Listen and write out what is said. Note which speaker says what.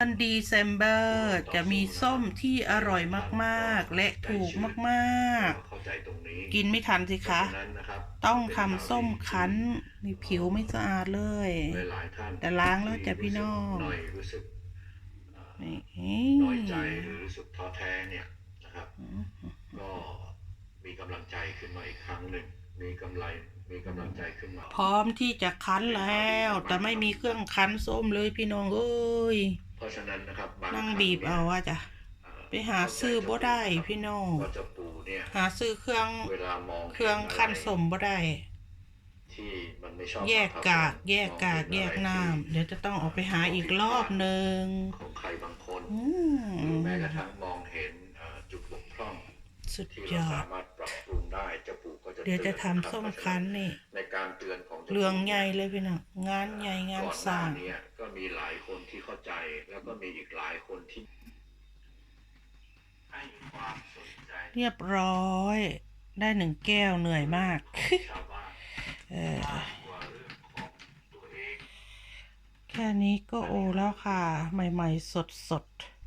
Speaker 1: เดือนดีเซมเบอร์จะมีส้มที่อร่อยมากๆ และถูกมาก
Speaker 2: เข้าใจตรงนี้
Speaker 1: ๆกินไม่ทันสิคะ
Speaker 2: เพราฉนั้นนะครับ
Speaker 1: ต้องทำส้มคั้นนี่ผิวไม่สะอาดเลย
Speaker 2: หลายๆท่าน
Speaker 1: แต่ล้างแล้วจ้ะพี่น้อง
Speaker 2: หน่อยรู้สึกเอ่อ
Speaker 1: นี่
Speaker 2: น้อยใจหรือรู้สึกท้อแท้เนี่ยนะครับ ก็มีกำลังใจขึ้นมาอีกครั้งหนึ่งมีกำไรมีกำลังใจขึ้นมา
Speaker 1: พร้อมที่จะคั้นแล้ว แต่ไม่มีเครื่องคั้นส้มเลยพี่น้องเอ้ย
Speaker 2: เพราะฉะนั้นนะครับบาง
Speaker 1: นั่ง
Speaker 2: ครั้
Speaker 1: บีบ
Speaker 2: นี่ย
Speaker 1: เอาว่าจ้ะ
Speaker 2: เอ่อ
Speaker 1: ไปหาซื้อบ่ได้พี่น้อง
Speaker 2: ว่าจะปูเนี่ย
Speaker 1: หาซื้อเครื่อง
Speaker 2: เวลามอง
Speaker 1: เครื่องคั้นส้มบ่ได้
Speaker 2: ที่มันไม่ชอบ
Speaker 1: แยกกากแยกกากแยกน้ำเดี๋ยวจะต้องออกไปหาอีกรอบหนึ่ง
Speaker 2: ของใครบางคน
Speaker 1: อื
Speaker 2: หรือ
Speaker 1: ม
Speaker 2: แม้กระทั่งมองเห็นเอ่อจุดบกพร่อง
Speaker 1: สุด
Speaker 2: ที่
Speaker 1: ย
Speaker 2: เรา
Speaker 1: อ
Speaker 2: สา
Speaker 1: ด เดี๋ยวจะ
Speaker 2: ตือน
Speaker 1: ทำส้มคั้นนี่
Speaker 2: ในการเตือนของจ้าปู่
Speaker 1: เรื่องใหญ่เลยพี่น้องงานใหญ่งานสร้าง
Speaker 2: ก่อนหน้เนี่ยก็มีหลายคนที่เข้าใจแล้วก็มีอีกหลายคนที่ให้ความสนใจ
Speaker 1: เรียบร้อยได้หนึ่งแก้วเหนื่อยมาก
Speaker 2: ชาวบ้าน
Speaker 1: เออ
Speaker 2: มากกว่าเรื่องของตัวเอง
Speaker 1: แค่นี้ก็โอแล้วค่ะ ใหม่ ๆ สด ๆ